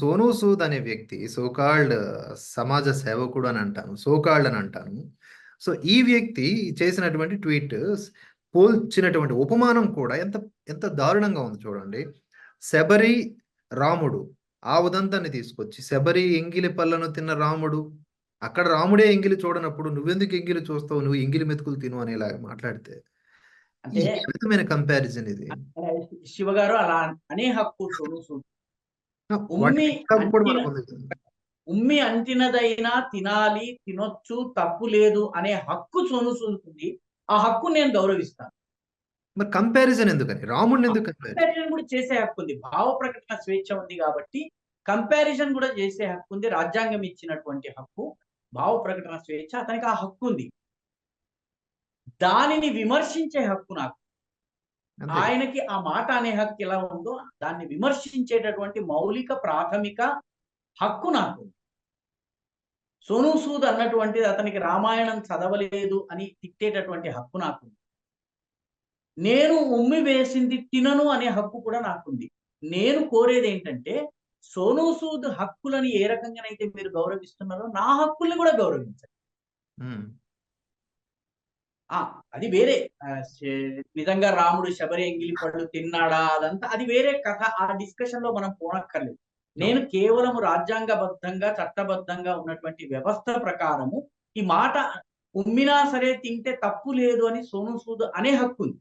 సోనూ సూద్ అనే వ్యక్తి so called సమాజ సేవకుడు అని అంటాను. సో కాల్డ్ అని అంటాను. సో ఈ వ్యక్తి చేసినటువంటి ట్వీట్ పోల్చినటువంటి ఉపమానం కూడా ఎంత ఎంత దారుణంగా ఉంది చూడండి. శబరి రాముడు ఆ ఉదంతాన్ని తీసుకొచ్చి శబరి ఎంగిలి పళ్ళను తిన్న రాముడు అక్కడ రాముడే ఎంగిలి చూడనప్పుడు నువ్వెందుకు ఎంగిలి చూస్తావు నువ్వు ఎంగిలి మెతుకులు తిను అనేలాగా మాట్లాడితే విధమైన కంపారిజన్ ఇది శివ గారు అలా అనే హక్కు సోను సూద్ వాటి ఉమ్మి అంటినదైనా తినాలి తినొచ్చు తప్పు లేదు అనే హక్కు సోను సూద్కి ఉంది ఆ హక్కు నేను గౌరవిస్తాను. మరి కంపారిజన్ ఎందుకని? రాముడిని ఎందుకు కంపారిజన్ కూడా చేసే హక్కు ఉంది. భావ ప్రకటన స్వేచ్ఛ ఉంది కాబట్టి కంపారిజన్ కూడా చేసే హక్కు ఉంది. రాజ్యాంగం ఇచ్చినటువంటి హక్కు భావ ప్రకటన స్వేచ్ఛ అతనికి ఆ హక్కు ఉంది. దానిని విమర్శించే హక్కు నాకు ఆయనకి ఆ మాట అనే హక్కు ఎలా ఉందో దాన్ని విమర్శించేటటువంటి మౌలిక ప్రాథమిక హక్కు నాకు. సోను సూద్ అన్నటువంటిది అతనికి రామాయణం చదవలేదు అని తిట్టేటటువంటి హక్కు నాకు ఉంది. నేను ఉమ్మి వేసింది తినను అనే హక్కు కూడా నాకుంది నేను కోరేది ఏంటంటే సోను సూద్ హక్కులని ఏ రకంగానైతే మీరు గౌరవిస్తున్నారో నా హక్కుల్ని కూడా గౌరవించండి. ఆ అది వేరే. నిజంగా రాముడు శబరి ఎంగిలి పళ్ళు తిన్నాడా అదంతా అది వేరే కథ. ఆ డిస్కషన్లో మనం పోనక్కర్లేదు. నేను కేవలం రాజ్యాంగబద్ధంగా చట్టబద్ధంగా ఉన్నటువంటి వ్యవస్థ ప్రకారము ఈ మాట ఉమ్మినా సరే తింటే తప్పు లేదు అని సోను సూద్ అనే హక్కు ఉంది.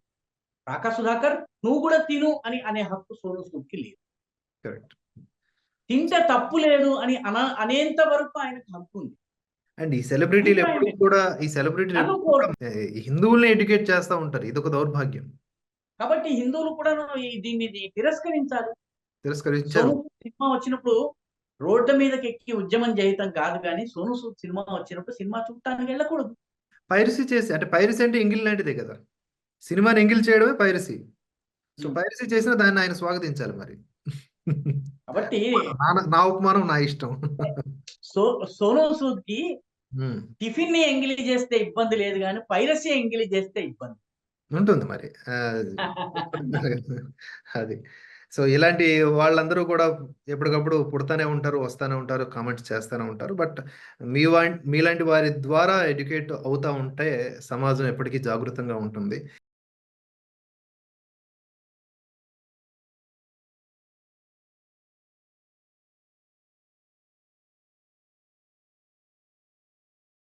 రాకా సుధాకర్ నువ్వు కూడా తిను అని అనే హక్కు సోను సూద్కి లేదు. తింటే తప్పు లేదు అని అన అనేంత వరకు ఆయనకు హక్కు ఉంది. అండ్ ఈ సెలబ్రిటీలు ఎప్పుడు? కూడా ఈ సెలబ్రిటీలు హిందువుల్ని ఎడ్యుకేట్ చేస్తూ ఉంటారు. ఇది ఒక దౌర్భాగ్యం. కాబట్టి హిందువులు కూడా దీన్ని తిరస్కరించాలి తిరస్కరించారు. సినిమా వచ్చినప్పుడు రోడ్ల మీదకి ఎక్కి ఉద్యమం చేయటం కాదు కానీ సోను సూద్ సినిమా వచ్చినప్పుడు సినిమా చూడటానికి వెళ్ళకూడదు. పైరసీ చేసి అంటే పైరసీ అంటే ఎంగిల్ లాంటిదే కదా. సినిమాని ఎంగిల్ చేయడమే పైరసీ. సో. పైరసీ చేసిన దాన్ని ఆయన స్వాగతించాలి మరి. కాబట్టి నా- నా ఉపమానం నా ఇష్టం. సో సోను సూద్కి. టిఫిన్ని ఎంగిలి చేస్తే ఇబ్బంది లేదు కానీ పైరసీ ఎంగిలి చేస్తే ఇబ్బంది. ఉంటుంది మరి. అది. సో ఇలాంటి వాళ్ళందరూ కూడా ఎప్పటికప్పుడు పుడతానే ఉంటారు వస్తానే ఉంటారు కామెంట్స్ చేస్తూనే ఉంటారు. బట్ మీ వా మీలాంటి వారి ద్వారా ఎడ్యుకేట్ అవుతా ఉంటే సమాజం ఎప్పటికీ జాగృతంగా ఉంటుంది.